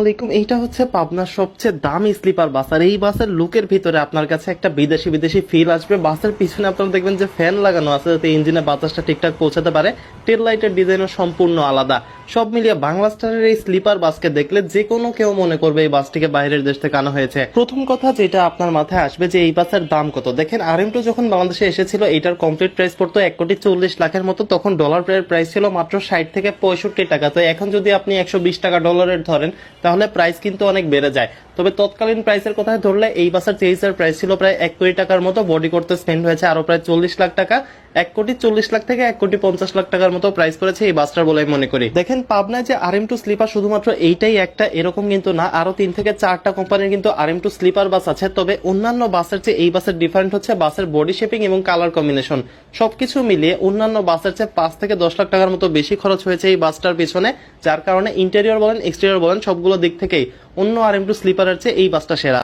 আলাইকুম, এইটা হচ্ছে পাবনার সবচেয়ে দামি স্লিপার বাস। আর এই বাসের লুকের ভিতরে আপনার কাছে একটা বিদেশি বিদেশি ফিল আসবে। বাসের পিছনে আপনারা দেখবেন যে ফ্যান লাগানো আছে, যাতে ইঞ্জিনে বাতাসটা ঠিকঠাক পৌঁছাতে পারে। টেল লাইটের ডিজাইনও সম্পূর্ণ আলাদা। সব মিলিয়ে বাংলা স্টারের এই স্লিপার বাসকে দেখলে যে কোনো কেউ মনে করবে এই বাসটিকে বাইরের দেশ থেকে আনা হয়েছে। প্রথম কথা যেটা আপনার মাথায় আসবে যে এই বাসের দাম কত? দেখেন আর টু যখন বাংলাদেশে এসেছিল, এটার কমপ্লিট প্রাইস পড়তো এক কোটি চল্লিশ লাখের মতো, তখন ডলার প্রাইস ছিল মাত্র ষাট থেকে পঁয়ষট্টি টাকা। তো এখন যদি আপনি একশো বিশ টাকা ডলারের ধরেন, তাহলে প্রাইস কিন্তু অনেক বেড়ে যায়। তবে তৎকালীন প্রাইসের কথায় ধরলে, এই বাসের চেইসের প্রাইস ছিল প্রায় এক কোটি টাকার মতো বডি করতে স্পেন্ড হয়েছে আরও প্রায় চল্লিশ লাখ টাকা। এক কোটি চল্লিশ লাখ থেকে এক কোটি পঞ্চাশ লাখ টাকার মতো প্রাইস করেছে এই বাসটার বলে মনে করি। দেখেন, পাবনায় যে আর এম টু স্লিপার শুধুমাত্র এইটাই একটা, এরকম কিন্তু না। আরও তিন থেকে চারটা কোম্পানির কিন্তু R M two sleeper bus আছে। তবে অন্যান্য বাসের চেয়ে এই বাসের ডিফারেন্ট হচ্ছে বাসের বডি শেপিং এবং কালার কম্বিনেশন সবকিছু মিলিয়ে অন্যান্য বাসের চেয়ে পাঁচ থেকে দশ লাখ টাকার মতো বেশি খরচ হয়েছে এই বাসটার পিছনে। যার কারণে ইন্টেরিয়র বলেন এক্সটেরিয়র বলেন, সবগুলো দিক থেকেই অন্য আর এম টু স্লিপারের চেয়ে এই বাসটা সেরা।